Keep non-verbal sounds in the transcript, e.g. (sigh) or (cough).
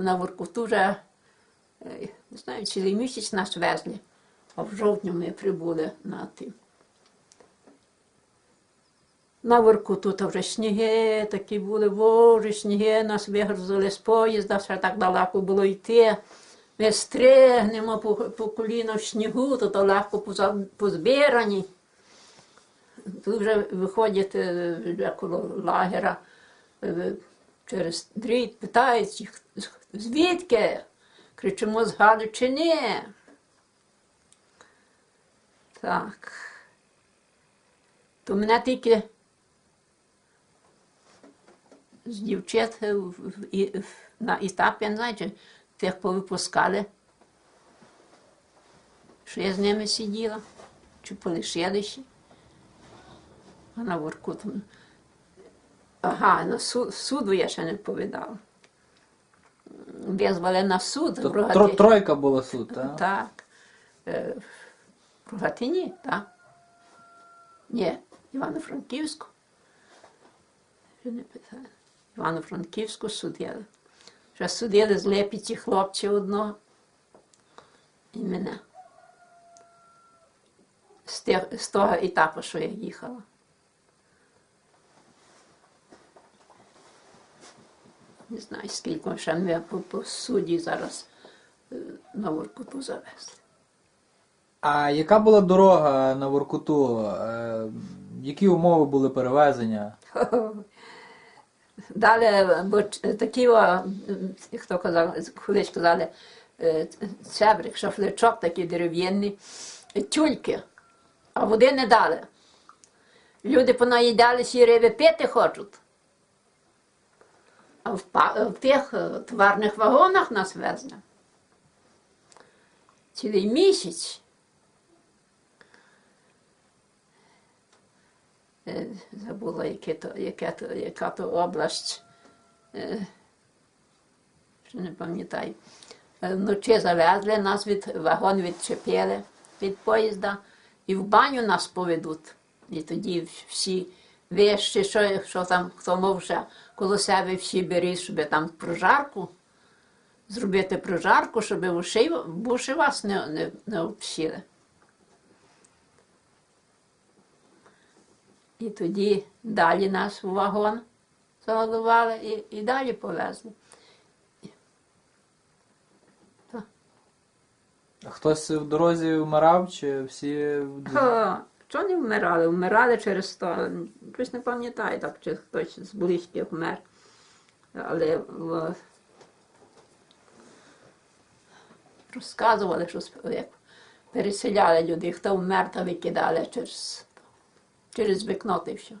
на Воркуту вже, е, не знаю, цілий місяць нас везли, а в жовтні ми прибули на тим. На Воркуту то вже сніги такі були, боже, сніги нас вигрузили з поїзда, ще так далеко було йти. Ми стригнемо по, по коліно в снігу, то, то легко позбирані. Тут вже виходять е, коло лагера е, через дріт, питають, їх, звідки? Кричимо з Галичини. Так. То мене тільки з дівчат на етапі, я тих повипускали, що я з ними сиділа, чи полишили ще. А на Воркут. Ага, на суд, суду я ще не повідала. Визвали на суд. То в тро- тройка була суд, так? Так. Е, В Рогатині, так. Ні, Івано-Франківську. Івано-Франківську судили. Вже судили з Лепіці хлопця одного і мене. З того етапу, що я їхала. Не знаю, скільки ще ми по, по суді зараз е, на Воркуту завезли. А яка була дорога на Воркуту? Е, які умови були перевезення? (laughs) Далі, бо такі, хто казав, колись казали, е, цебрик, шафличок такий дерев'яний, тюльки, а води не дали. Люди понаїдалися і риби пити хочуть. В, тих е, товарних вагонах нас везли. Цілий місяць. Е, Забула, яке то, яке то, яка то область. Е, не пам'ятаю. Вночі завезли, нас від вагон відчепили від поїзда і в баню нас поведуть. І тоді всі вещі, що, що там, хто мов ще коло себе всі беріть, щоб там прожарку, зробити прожарку, щоб уші, вуші вас не, не, не обсіли. І тоді далі нас у вагон заладували і, і далі повезли. А Хтось в дорозі вмирав, чи всі. Ха, Що не вмирали? Вмирали через то. Щось не пам'ятаю, так, чи хтось з близьких вмер. Але в... розказували, що як переселяли людей, хто вмер, то викидали через, через вікно і все.